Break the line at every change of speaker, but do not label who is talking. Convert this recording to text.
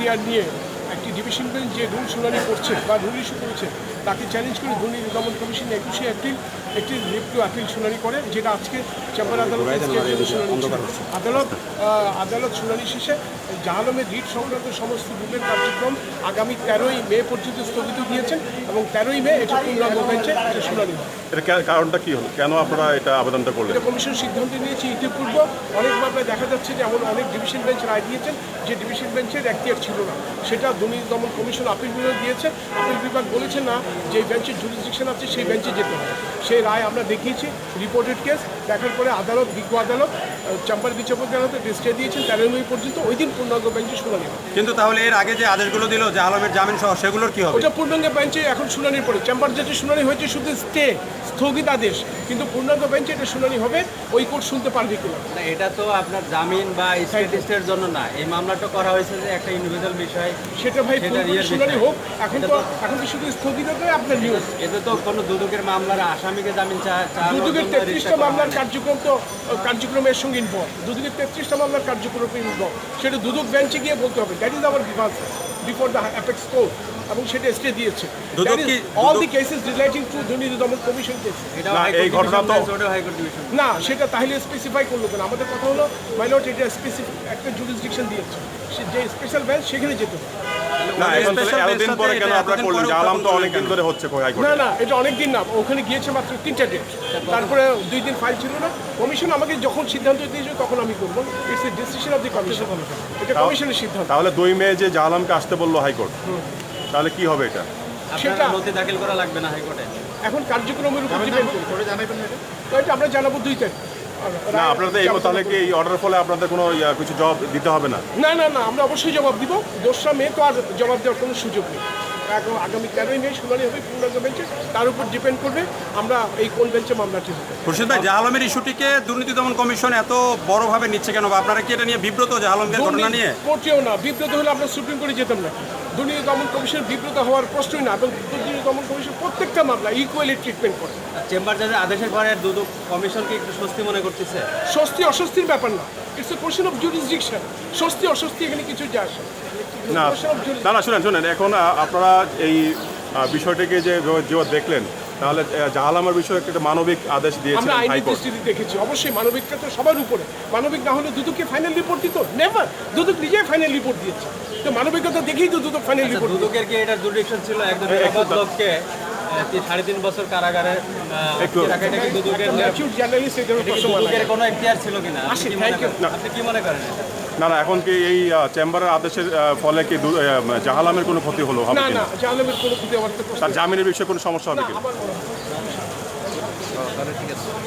এখতিয়ার নিয়ে একটি ডিভিশন বেঞ্চ যে রুল শুনানি করছে বা রুল ইস্যু করেছে তাকে চ্যালেঞ্জ করে দুর্নীতি দমন কমিশন একুশে এপ্রিল একটি লিপ্ট আপিল শুনানি করে যেটা আজকে চেম্বার আদালতে। আদালত আদালত শুনানি শেষে জাহালমের রিট সংক্রান্ত সমস্ত রুলের কার্যক্রম আগামী তেরোই মে পর্যন্ত স্থগিত দিয়েছেন এবং তেরোই মে এটা পূর্ণাঙ্গ বেঞ্চে এটা শুনানি।
এটা কারণটা কি হলো? কেন আপনারা এটা আবেদনটা করলেন?
কমিশন সিদ্ধান্ত নিয়েছে ইতিপূর্ব। অনেক মামলায় দেখা যাচ্ছে যে এমন অনেক ডিভিশন বেঞ্চ রায় দিয়েছেন যে ডিভিশন বেঞ্চের এখতিয়ার ছিল না। সেটা দুর্নীতি দমন কমিশন আপিল বিভাগ দিয়েছে। আপিল বিভাগ বলেছে না যে বেঞ্চের জুরিসডিকশন আছে সেই বেঞ্চে যেতে হবে সেই রায় আমরা দেখিয়েছি রিপোর্টেড কেস দেখার পরে আদালত বিজ্ঞ আদালত চাম্পার বিচারপতি আদালতে স্টে দিয়েছেন তেরোই মে পর্যন্ত ওই দিন পূর্ণাঙ্গ বেঞ্চে শুনানি হবে।
কিন্তু তাহলে এর আগে যে আদেশগুলো দিল যে আলমের জামিন সহ সেগুলোর কি হবে?
ওটা পূর্ণাঙ্গ বেঞ্চে এখন শুনানির পরে চেম্বার জাজের শুনানি হয়েছে শুধু স্টে স্থগিত আদেশ কিন্তু পূর্ণাঙ্গ বেঞ্চে এটা শুনানি হবে ওই কোর্ট শুনতে পারবে কিনা।
না, এটা তো আপনার জামিন বা স্ট্যাটিস্টের জন্য না। এই মামলাটা করা হয়েছে যে একটা ইন্ডিভিজুয়াল বিষয়
সেটা ভাই শুনানি হোক এখন তো এখন তো শুধু স্থগিত আপনার নিউজ
এতে তো কোনো দুদকের মামলার আসামিকে জামিন
দুদকের তেত্রিশটা মামলার কার্যক্রম তো কার্যক্রমের সঙ্গে ইনভলভ দুদকের তেত্রিশটা মামলার কার্যক্রমে ইনভলভ সেটা দুদক বেঞ্চে গিয়ে বলতে হবে। দ্যাট ইজ আওয়ার বিভাগ বিফোর দ্য অ্যাপেক্স কোর্ট এবং সেটা স্টে দিয়েছে। All the cases relating to দুর্নীতি দমন কমিশন
না,
হাইকোর্ট
এই ঘটনা
ডিভিশন
তো-
বেঞ্চ, ওটাও হাইকোর্ট ডিভিশন
না সেটা তাহলে স্পেসিফাই করল কেন? আমাদের কথা হলো মাইনট এটা স্পেসিফিক একটা জুরিসডিকশন দিয়েছে। যে স্পেশাল বেঞ্চ সেখানে যেতে হবে।
না এখন তাহলে এতদিন পরে কেন আপনারা করলেন? তো ধরে হচ্ছে
না না এটা অনেক দিন না ওখানে গিয়েছে মাত্র তিনটা ডেট তারপরে? দুই দিন ফাইল ছিল না। কমিশন আমাকে যখন সিদ্ধান্ত দিয়েছে তখন আমি করব। It's a decision of the commission এটা কমিশনের সিদ্ধান্ত।
তাহলে দুই মে যে জালামকে আসতে বলল হাইকোর্ট তাহলে কি হবে এটা?
সেটা-
নথি দাখিল করা লাগবে না হাইকোর্টে।
এখন কার্যক্রমের উপর ডিপেন্ড করে তো এটা আমরা জানাব দুই তারিখ।
না আপনাদের এই তাহলে কি এই অর্ডার ফলে আপনাদের কোনো কিছু জবাব দিতে হবে না?
না না না, আমরা অবশ্যই জবাব দিব। দোসরা মে তো আর জবাব দেওয়ার কোনো সুযোগ নেই। আগামী তেরোই মে শুনানি হবে পূর্ণাঙ্গ বেঞ্চে। তার উপর ডিপেন্ড করবে আমরা এই কোন বেঞ্চে মামলাটি হবে।
খুরশিদ ভাই জাহালমের ইস্যুটিকে দুর্নীতি দমন কমিশন এত বড়ভাবে নিচ্ছে কেন? বা আপনারা কি এটা নিয়ে বিব্রত জাহালমদের ঘটনা নিয়ে?
কোর্টেও না বিব্রত হলে আমরা সুপ্রিম কোর্টে যেতাম না। দুর্নীতি দমন কমিশন বিব্রত হওয়ার প্রশ্নই না এবং দুর্নীতি দমন কমিশন প্রত্যেকটা মামলা ইকুয়ালি ট্রিটমেন্ট করে।
চেম্বার জাজের আদেশের পরে দুদক কমিশনকে একটু স্বস্তি মনে করতেছে?
স্বস্তি অস্বস্তির ব্যাপার না it's a question of jurisdiction স্বস্তি অস্বস্তি এখানে কিছু যায় আসে না।
না. না শুনেন শুনেন। এখন আপনারা এই বিষয়টিকে যে যেভাবে দেখলেন তাহলে আ, জাহালামের বিষয়ে একটা মানবিক আদেশ দিয়েছেন হাইকোর্ট।
দেখেছি। অবশ্যই মানবিকটা তো সবার উপরে। মানবিক না হলে দুদককে ফাইনাল রিপোর্ট দিত? নেভার দুদক নিজেই ফাইনাল রিপোর্ট দিয়েছে। তো মানবিকতা দেখেই তো দুদক ফাইনাল
আচ্ছা,
রিপোর্ট
দুদকের কি এটা জুডিকশন ছিল? একদম লোককে সাড়ে তিন বছর কারাগারে দুদকের
মানে
কোনো এখতিয়ার ছিল কিনা? আপনি কি মনে. করেন? কি?
না না এখন কি এই চেম্বারের আদেশের ফলে কি দু- জাহালামের কোনো ক্ষতি হলো হবে
না
জাহালামের
না জার্নালের কোনো ক্ষতি হওয়ার
তার জামিনের বিষয়ে কোনো সমস্যা হবে কিনা
ঠিক আছে হয়।